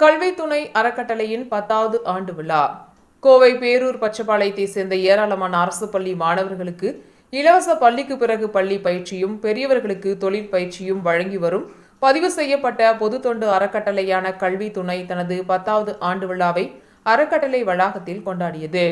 கல்வி துணை அறக்கட்டளையின் பத்தாவது ஆண்டு விழா. கோவை பேரூர் பச்சைப்பாளையத்தை சேர்ந்த ஏராளமான அரசு பள்ளி மாணவர்களுக்கு இலவச பள்ளிக்கு பிறகு பள்ளி பயிற்சியும் பெரியவர்களுக்கு தொழில் பயிற்சியும் வழங்கி வரும் பதிவு செய்யப்பட்ட பொது தொண்டு அறக்கட்டளையான கல்வி துணை தனது பத்தாவது ஆண்டு விழாவை அறக்கட்டளை வளாகத்தில் கொண்டாடியது.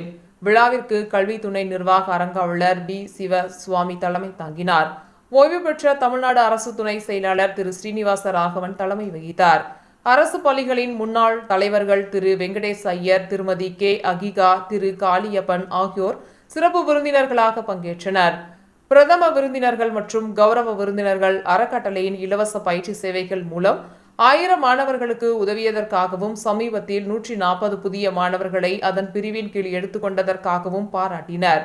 விழாவிற்கு கல்வி துணை நிர்வாக அரங்காவலர் பி சிவ சுவாமி தலைமை தாங்கினார். ஓய்வு பெற்ற தமிழ்நாடு அரசு துணை செயலாளர் திரு. ஸ்ரீனிவாச ராகவன் தலைமை வகித்தார். அரசு பள்ளிகளின் முன்னாள் தலைவர்கள் திரு வெங்கடேஷ் ஐயர் திருமதி கே. அகிகா திரு காளியப்பன் ஆகியோர் சிறப்பு விருந்தினர்களாக பங்கேற்றனர். பிரதம விருந்தினர்கள் மற்றும் கௌரவ விருந்தினர்கள் அறக்கட்டளையின் இலவச பயிற்சி சேவைகள் மூலம் ஆயிரம் மாணவர்களுக்கு உதவியதற்காகவும் சமீபத்தில் நூற்றி நாற்பது புதிய மாணவர்களை அதன் பிரிவின் கீழ் எடுத்துக்கொண்டதற்காகவும் பாராட்டினர்.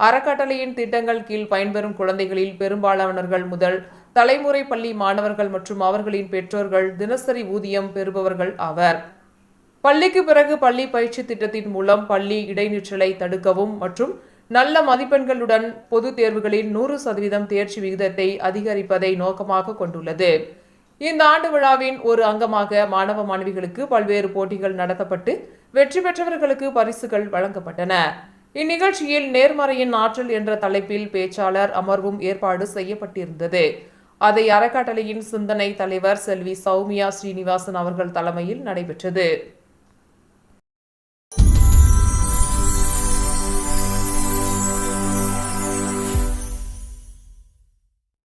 அறக்கட்டளையின் திட்டங்கள் கீழ் பயன்பெறும் குழந்தைகளில் பெரும்பாலானவர்கள் முதல் தலைமுறை பள்ளி மாணவர்கள் மற்றும் அவர்களின் பெற்றோர்கள் தினசரி ஊதியம் பெறுபவர்கள் ஆவர். பள்ளிக்கு பிறகு பள்ளி பயிற்சி திட்டத்தின் மூலம் பள்ளி இடைநிற்றலை தடுக்கவும் மற்றும் நல்ல மதிப்பெண்களுடன் பொது தேர்வுகளில் நூறு சதவீதம் தேர்ச்சி விகிதத்தை அதிகரிப்பதை நோக்கமாக கொண்டுள்ளது. இந்த ஆண்டு விழாவின் ஒரு அங்கமாக மாணவ மாணவிகளுக்கு பல்வேறு போட்டிகள் நடத்தப்பட்டு வெற்றி பெற்றவர்களுக்கு பரிசுகள் வழங்கப்பட்டன. இந்நிகழ்ச்சியில் நேர்மறையின் ஆற்றல் என்ற தலைப்பில் பேச்சாளர் அமர்வும் ஏற்பாடு செய்யப்பட்டிருந்தது. அதை அறக்கட்டளையின் சிந்தனை தலைவர் செல்வி சௌமியா ஸ்ரீனிவாசன் அவர்கள் தலைமையில் நடைபெற்றது.